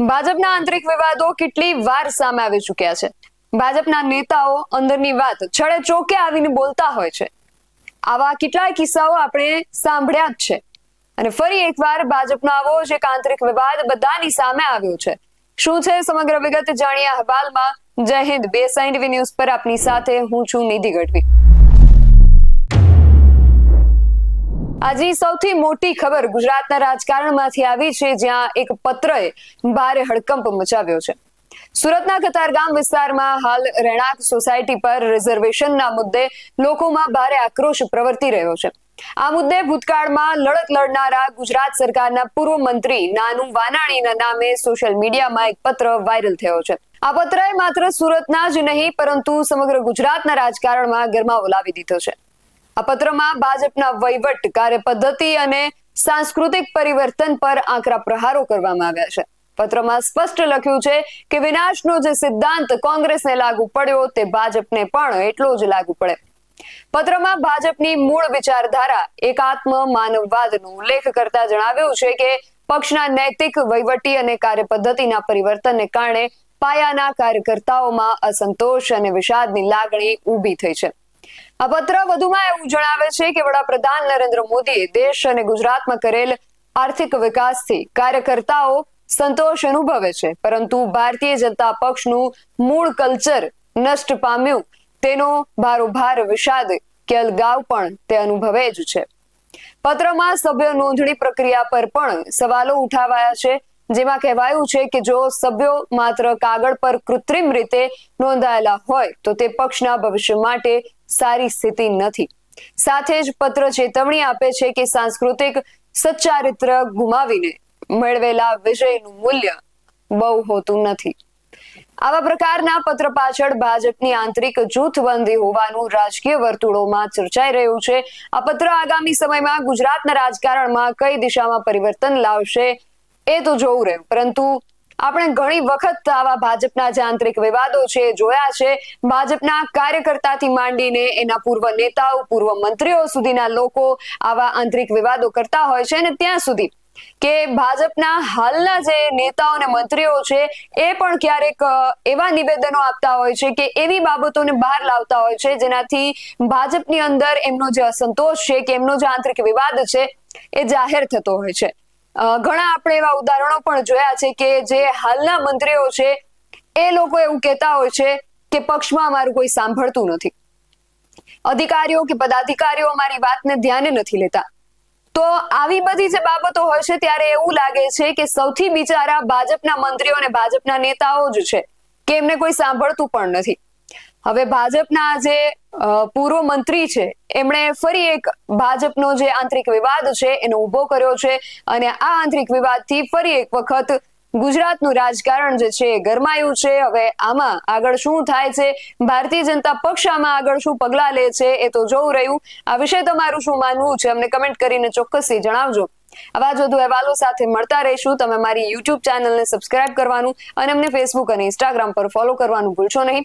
ભાજપના આંતરિક વિવાદો કેટલી વાર સામે આવી ચૂક્યા છે? ભાજપના નેતાઓ અંદરની વાત છડે ચોકે આવીને બોલતા હોય છે. આવા કેટલાય કિસ્સાઓ આપણે સાંભળ્યા જ છે. અને ફરી એકવાર ભાજપનો આવો જ એક આંતરિક વિવાદ બધાની સામે આવ્યો છે. શું છે સમગ્ર વિગત? જાણીએ અહેવાલમાં. જય હિન્દ. બે ટીવી ન્યૂઝ પર આપની સાથે હું છું નિધિ ગઢવી. આજની સૌથી મોટી ખબર ગુજરાતના રાજકારણમાંથી આવી છે, જ્યાં એક પત્રએ ભારે હડકંપ મચાવ્યો છે. સુરતના કતારગામ વિસ્તારમાં હાલ રહેણાંક સોસાયટી પર રિઝર્વેશનના મુદ્દે લોકોમાં ભારે આક્રોશ પ્રવર્તી રહ્યો છે. આ મુદ્દે ભૂતકાળમાં લડત લડનારા ગુજરાત સરકારના પૂર્વ મંત્રી નાનુ વાનાણીના નામે સોશિયલ મીડિયામાં એક પત્ર વાયરલ થયો છે. આ પત્રએ માત્ર સુરતના જ નહીં, પરંતુ સમગ્ર ગુજરાતના રાજકારણમાં ગરમાવો લાવી દીધો છે. આ પત્રમાં ભાજપના વહીવટ કાર્ય પદ્ધતિ અને સાંસ્કૃતિક પરિવર્તન પર આકરા પ્રહારો કરવામાં આવ્યા છે. પત્રમાં સ્પષ્ટ લખ્યું છે કે વિનાશનો જે સિદ્ધાંત કોંગ્રેસને લાગુ પડ્યો તે ભાજપને પણ એટલો જ લાગુ પડે. પત્રમાં ભાજપની મૂળ વિચારધારા એકાત્મ માનવવાદનો ઉલ્લેખ કરતા જણાવ્યું છે કે પક્ષના નૈતિક, વહીવટી અને કાર્યપદ્ધતિના પરિવર્તનને કારણે પાયાના કાર્યકર્તાઓમાં અસંતોષ અને વિષાદની લાગણી ઊભી થઈ છે. આ પત્ર વધુમાં એવું જણાવે છે કે વડાપ્રધાન નરેન્દ્ર મોદીએ દેશ અને ગુજરાતમાં કરેલ આર્થિક વિકાસથી કાર્યકર્તાઓ સંતોષ અનુભવે છે. પરંતુ ભારતીય જનતા પક્ષનું મૂળ કલ્ચર નષ્ટ પામ્યું. તેનો ભારોભાર વિષાદ કે અલગાવ પણ તે અનુભવે જ છે. પત્રમાં સભ્ય નોંધણી પ્રક્રિયા પર પણ સવાલો ઉઠાવાયા છે. જેમાં કહેવાયું છે કે જો સભ્યો માત્ર કાગળ પર કૃત્રિમ રીતે નોંધાયેલા હોય, તો તે પક્ષના ભવિષ્ય માટે સારી સ્થિતિ નથી. સાથે જ પત્ર ચેતવણી આપે છે કે સાંસ્કૃતિક સચ્ચારિત્ર ગુમાવીને મેળવેલા વિજયનું મૂલ્ય બહુ હોતું નથી. આવા પ્રકારના પત્ર પાછળ ભાજપની આંતરિક જૂથબંધી હોવાનું રાજકીય વર્તુળોમાં ચર્ચાઈ રહ્યું છે. આ પત્ર આગામી સમયમાં ગુજરાતના રાજકારણમાં કઈ દિશામાં પરિવર્તન લાવશે એ તો જોવું રહ્યું, પરંતુ આપણે ઘણી વખત આવા ભાજપના જે આંતરિક વિવાદો છે, જોયા છે. ભાજપના કાર્યકર્તાથી માંડીને એના પૂર્વ નેતાઓ, પૂર્વ મંત્રીઓ સુધીના લોકો આવા આંતરિક વિવાદો કરતા હોય છે અને ત્યાં સુધી કે ભાજપના હાલના જે નેતાઓ અને મંત્રીઓ છે, એ પણ ક્યારેક એવા નિવેદનો આપતા હોય છે કે એવી બાબતોને બહાર લાવતા હોય છે જેનાથી ભાજપની અંદર એમનો જે અસંતોષ છે કે એમનો જે આંતરિક વિવાદ છે, એ જાહેર થતો હોય છે. ઘણા આપણે એવા ઉદાહરણો પણ જોયા છે કે જે હાલના મંત્રીઓ છે, એ લોકો એવું કહેતા હોય છે કે પક્ષમાં અમારું કોઈ સાંભળતું નથી. અધિકારીઓ કે પદાધિકારીઓ અમારી વાતને ધ્યાને નથી લેતા. તો આવી બધી જે બાબતો હોય છે, ત્યારે એવું લાગે છે કે સૌથી બિચારા ભાજપના મંત્રીઓ અને ભાજપના નેતાઓ જ છે, કે એમને કોઈ સાંભળતું પણ નથી. હવે ભાજપના જે પૂર્વ મંત્રી છે, એમણે ફરી એક ભાજપનો જે આંતરિક વિવાદ છે, એનો ઊભો કર્યો છે અને આ આંતરિક વિવાદથી ફરી એક વખત ગુજરાતનું રાજકારણ જે છે ગરમાયું છે. હવે આમાં આગળ શું થાય છે? ભારતીય જનતા પક્ષ આમાં આગળ શું પગલા લે છે એ તો જોવું રહ્યું. આ વિશે તમારું શું માનવું છે? અમને કમેન્ટ કરીને ચોક્કસથી જણાવજો. આવા જ વધુ અહેવાલો સાથે મળતા રહીશું. તમે મારી યુટ્યુબ ચેનલને સબસ્ક્રાઇબ કરવાનું અને અમને ફેસબુક અને ઇન્સ્ટાગ્રામ પર ફોલો કરવાનું ભૂલશો નહીં.